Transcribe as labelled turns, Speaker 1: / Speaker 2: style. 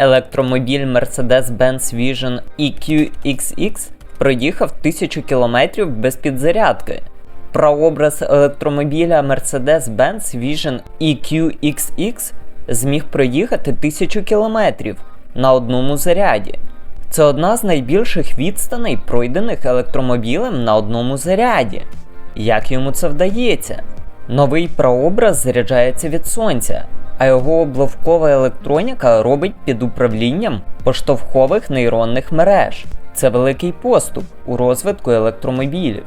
Speaker 1: Електромобіль Mercedes-Benz Vision EQXX проїхав 1000 км без підзарядки. Прообраз електромобіля Mercedes-Benz Vision EQXX зміг проїхати 1000 км на одному заряді. Це одна з найбільших відстаней, пройдених електромобілем на одному заряді. Як йому це вдається? Новий прообраз заряджається від сонця, а його обловкова електроніка робить під управлінням поштовхових нейронних мереж. Це великий поступ у розвитку електромобілів.